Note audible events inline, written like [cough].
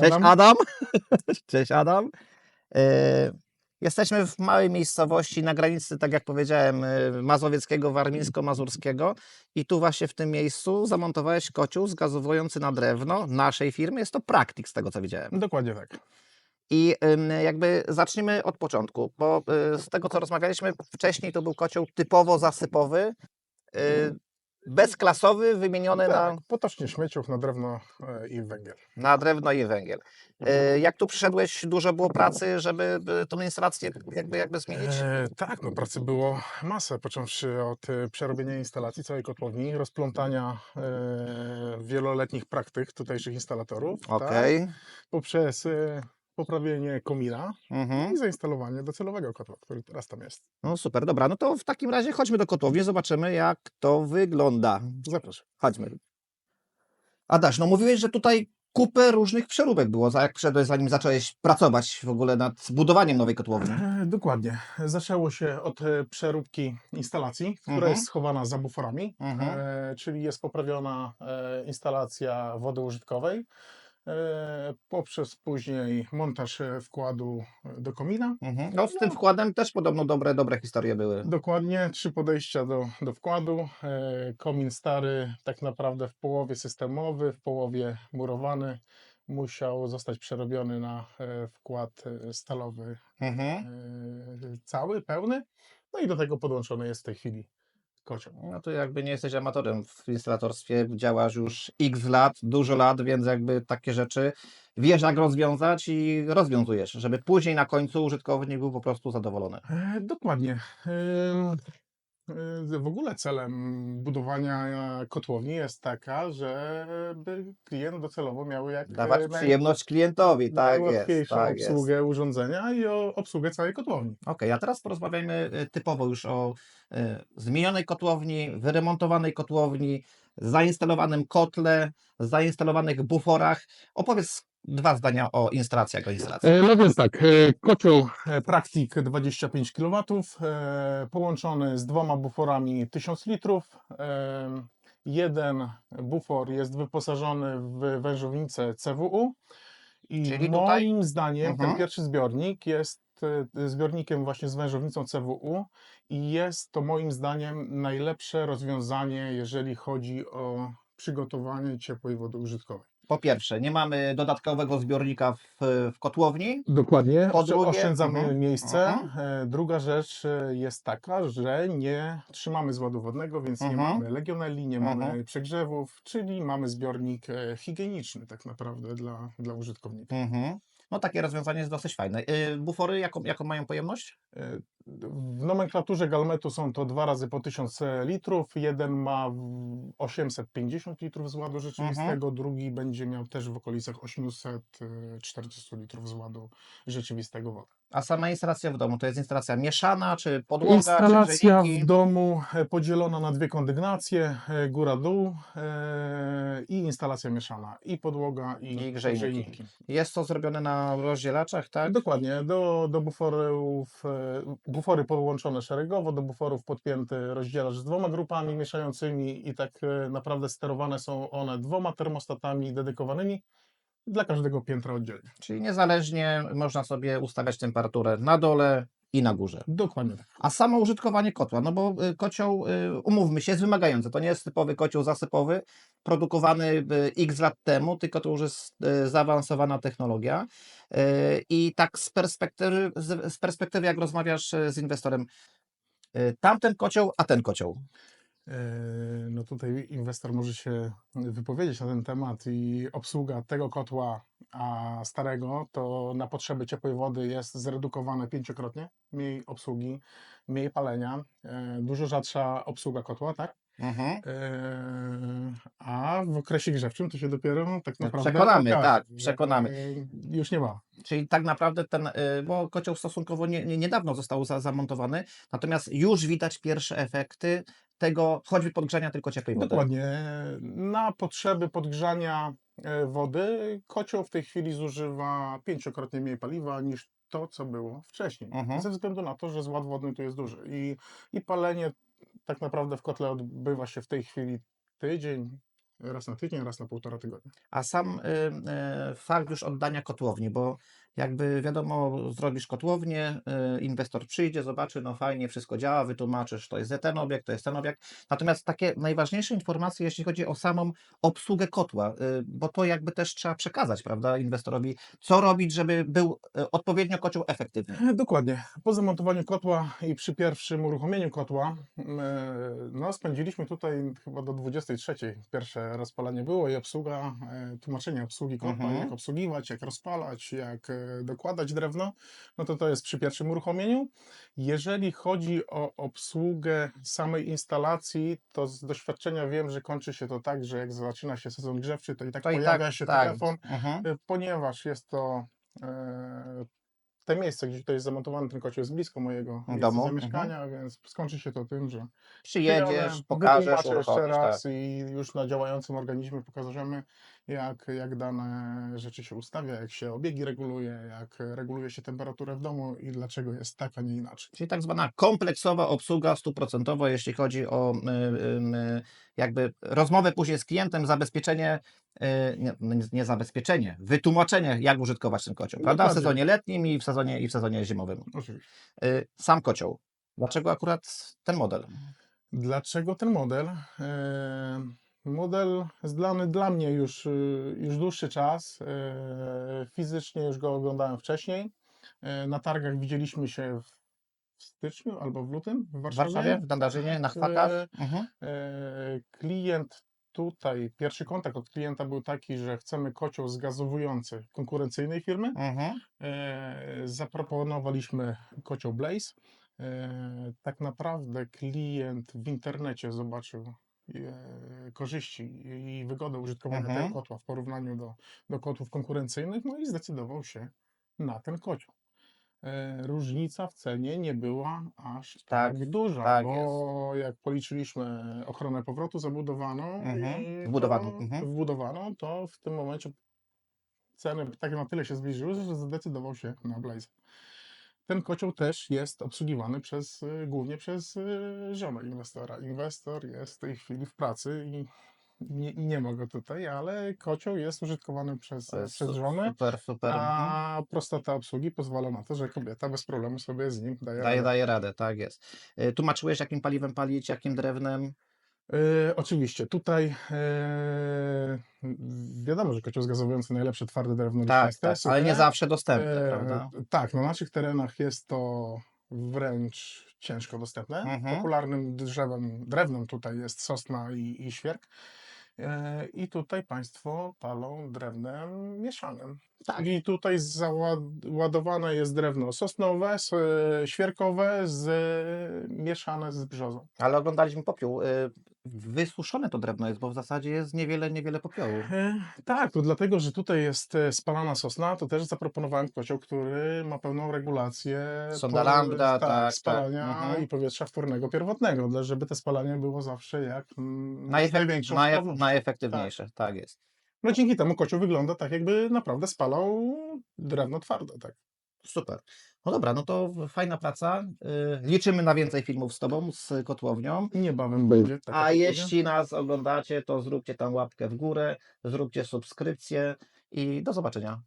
Cześć Adam. [laughs] Cześć Adam. E, Jesteśmy w małej miejscowości na granicy, tak jak powiedziałem, e, mazowieckiego, warmińsko-mazurskiego i tu właśnie w tym miejscu zamontowałeś kocioł zgazowujący na drewno naszej firmy. Jest to Praktik z tego co widziałem. Dokładnie tak. I jakby zacznijmy od początku, bo y, z tego co rozmawialiśmy wcześniej to był kocioł typowo zasypowy, y, bezklasowy, wymieniony na, Tak, potocznie śmieciów na drewno e, i węgiel. na drewno i węgiel. Y, Jak tu przyszedłeś, dużo było pracy, żeby tą instalację jakby, jakby zmienić? E, tak, no pracy było masę, począwszy od e, przerobienia instalacji całej kotłowni, rozplątania e, wieloletnich praktyk tutejszych instalatorów, tak, Okej. poprzez e, poprawienie komina Mhm. i zainstalowanie docelowego kotła, który teraz tam jest. No super, dobra, no to w takim razie chodźmy do kotłowni, zobaczymy jak to wygląda. Zapraszam. Chodźmy. Adaś, no mówiłeś, że tutaj kupę różnych przeróbek było, jak przyszedłeś, zanim zacząłeś pracować w ogóle nad budowaniem nowej kotłowni. E, Dokładnie. Zaczęło się od e, przeróbki instalacji, która Mhm. jest schowana za buforami, Mhm. e, czyli jest poprawiona e, instalacja wody użytkowej, poprzez później montaż e, wkładu e, do komina. Mhm. No z tym wkładem też podobno dobre, dobre historie były. Dokładnie trzy podejścia do, do wkładu. E, komin stary, tak naprawdę w połowie systemowy, w połowie murowany. Musiał zostać przerobiony na e, wkład e, stalowy Mhm. e, cały, pełny. No i do tego podłączony jest w tej chwili kocioł. No to jakby nie jesteś amatorem w instalatorstwie, działasz już x lat, dużo lat, więc jakby takie rzeczy wiesz jak rozwiązać i rozwiązujesz, żeby później na końcu użytkownik był po prostu zadowolony. E, Dokładnie. Ym, y, W ogóle celem budowania e, kotłowni jest taka, żeby klient docelowo miał jak Dawać e, naj- przyjemność klientowi, tak jest, tak jest. obsługę urządzenia i o obsługę całej kotłowni. Okej, a teraz porozmawiajmy y, typowo już o zmienionej kotłowni, wyremontowanej kotłowni, zainstalowanym kotle, zainstalowanych buforach. Opowiedz dwa zdania o instalacji, jak o instalacji. E, No więc tak, e, kocioł e, Praktik 25 kW, połączony z dwoma buforami 1000 litrów. Jeden bufor jest wyposażony w wężownicę CWU i Czyli moim tutaj- zdaniem Mhm. ten pierwszy zbiornik jest zbiornikiem właśnie z wężownicą CWU i jest to moim zdaniem najlepsze rozwiązanie, jeżeli chodzi o przygotowanie ciepłej wody użytkowej. Po pierwsze, nie mamy dodatkowego zbiornika w, w kotłowni. Dokładnie, Po drugie- oszczędzamy mhm, miejsce. mhm. E, Druga rzecz e, jest taka, że nie trzymamy zładu wodnego, więc nie Mhm. mamy legionelli, nie Mhm. mamy przegrzewów, czyli mamy zbiornik e, higieniczny tak naprawdę dla, dla użytkownika. Mhm. No takie rozwiązanie jest dosyć fajne. Y, Bufory jaką, jaką mają pojemność? W nomenklaturze Galmetu są to dwa razy po 1000 litrów. Jeden ma w- 850 litrów zładu rzeczywistego, Mhm. drugi będzie miał też w okolicach 840 litrów zładu rzeczywistego wody. A sama instalacja w domu to jest instalacja mieszana, czy podłoga, Instalacja czy w domu e, podzielona na dwie kondygnacje, e, góra-dół e, i instalacja mieszana, i podłoga, i, I grzejniki. grzejniki. Jest to zrobione na rozdzielaczach, tak? Dokładnie, do, do buforów, bufory połączone szeregowo, do buforów podpięty rozdzielacz z dwoma grupami mieszającymi i tak e, naprawdę sterowane są one dwoma termostatami dedykowanymi dla każdego piętra oddzielnie. Czyli niezależnie można sobie ustawiać temperaturę na dole i na górze. Dokładnie tak. A samo użytkowanie kotła, no bo y, kocioł, y, umówmy się, jest wymagający. To nie jest typowy kocioł zasypowy, produkowany y, x lat temu, tylko to już jest zaawansowana technologia. I tak z perspektywy, z perspektywy jak rozmawiasz z inwestorem, tamten kocioł, a ten kocioł. E, No tutaj inwestor może się wypowiedzieć na ten temat i obsługa tego kotła, a starego, to na potrzeby ciepłej wody jest zredukowane pięciokrotnie. Mniej obsługi, mniej palenia, e, dużo rzadsza obsługa kotła, tak? Mhm. E, A w okresie grzewczym to się dopiero tak naprawdę Przekonamy, okaże, tak, przekonamy. Już nie ma. Czyli tak naprawdę ten, bo kocioł stosunkowo nie, nie, niedawno został za, zamontowany, natomiast już widać pierwsze efekty tego choćby podgrzania tylko ciepłej wody. Dokładnie. Na potrzeby podgrzania e, wody kocioł w tej chwili zużywa pięciokrotnie mniej paliwa niż to, co było wcześniej. Mhm. Ze względu na to, że zład wodny tu jest duży. I, I palenie tak naprawdę w kotle odbywa się w tej chwili tydzień, raz na tydzień, raz na półtora tygodnia. A sam y, y, fakt już oddania kotłowni, bo jakby wiadomo, zrobisz kotłownię, y, inwestor przyjdzie, zobaczy, no fajnie, wszystko działa, wytłumaczysz, to jest ten obiekt, to jest ten obiekt. Natomiast takie najważniejsze informacje, jeśli chodzi o samą obsługę kotła, y, bo to jakby też trzeba przekazać, prawda, inwestorowi, co robić, żeby był y, odpowiednio kocioł efektywny. E, Dokładnie. Po zamontowaniu kotła i przy pierwszym uruchomieniu kotła, no spędziliśmy tutaj chyba do 23. Pierwsze rozpalanie było i obsługa, tłumaczenie obsługi kotła, Mhm. jak obsługiwać, jak rozpalać, jak dokładać drewno, no to to jest przy pierwszym uruchomieniu. Jeżeli chodzi o obsługę samej instalacji, to z doświadczenia wiem, że kończy się to tak, że jak zaczyna się sezon grzewczy, to i tak To i pojawia tak, się tak. telefon, Mhm. Y, ponieważ jest to e, te miejsce, gdzie tutaj jest zamontowany ten kocioł, jest blisko mojego Domu, mhm. zamieszkania, więc skończy się to tym, że Przyjedziesz, pokażesz, jeszcze uruchomisz, tak. raz i już na działającym organizmie pokażemy, jak, jak dane rzeczy się ustawia, jak się obiegi reguluje, jak reguluje się temperaturę w domu i dlaczego jest tak, a nie inaczej. Czyli tak zwana kompleksowa obsługa stuprocentowa, jeśli chodzi o y, y, y, jakby rozmowę później z klientem, zabezpieczenie, nie, no nie, nie zabezpieczenie, wytłumaczenie, jak użytkować ten kocioł, prawda? W sezonie letnim i w sezonie, i w sezonie zimowym. Oczywiście. Sam kocioł. Dlaczego akurat ten model? Dlaczego ten model? E, Model znany dla mnie już, y, już dłuższy czas. E, Fizycznie już go oglądałem wcześniej. E, Na targach widzieliśmy się w w styczniu albo w lutym w W Warszawie. Warszawie, w Dandarzynie, na chwakach? Mhm. Klient tutaj, pierwszy kontakt od klienta był taki, że chcemy kocioł zgazowujący konkurencyjnej firmy. Mhm. Zaproponowaliśmy kocioł Blaze. Tak naprawdę klient w internecie zobaczył korzyści i wygodę użytkowania Mhm. tego kotła w porównaniu do, do kotłów konkurencyjnych, no i zdecydował się na ten kocioł. E, Różnica w cenie nie była aż tak, Tak, duża, tak bo jak policzyliśmy ochronę powrotu zabudowaną, Mhm. Wbudowaną, to, mhm. wbudowaną, to w tym momencie ceny tak na tyle się zbliżyły, że zdecydował się na Blaze. Ten kocioł też jest obsługiwany przez, y, głównie przez y, żonę inwestora. Inwestor jest w tej chwili w pracy i nie, nie ma go tutaj, ale kocioł jest użytkowany przez, jest przez żonę, Super, super. Mhm. a prostota obsługi pozwala na to, że kobieta bez problemu sobie z nim daje Daje, radę. daje radę, tak jest. Y, Tłumaczyłeś, jakim paliwem palić, jakim drewnem? E, oczywiście, tutaj wiadomo, że kocioł zgazowujący najlepsze twarde drewno Tak, tak, ale nie zawsze dostępne, E, prawda? Tak, na naszych terenach jest to wręcz ciężko dostępne. Mhm. Popularnym drzewem, drewnem tutaj jest sosna i, i świerk. E, I tutaj Państwo palą drewnem mieszanym. Tak. I tutaj załadowane jest drewno sosnowe, e, świerkowe, z, mieszane z brzozą. Ale oglądaliśmy popiół. Wysuszone to drewno jest, bo w zasadzie jest niewiele, niewiele popiołu. E, Tak, to dlatego, że tutaj jest e, spalana sosna, to też zaproponowałem kocioł, który ma pełną regulację Sonda po- lambda, tak, tak. spalania Mhm. i powietrza wtórnego pierwotnego, dla- żeby to spalanie było zawsze jak mm, z Najefek- największą naje- sprawnością. najefektywniejsze, tak jest. No dzięki temu kocioł wygląda tak, jakby naprawdę spalał drewno twarde, tak. Super. No dobra, no to fajna praca. y, Liczymy na więcej filmów z Tobą, z kotłownią. Niebawem będzie. tak A jeśli nas oglądacie, to zróbcie tam łapkę w górę, zróbcie subskrypcję i do zobaczenia.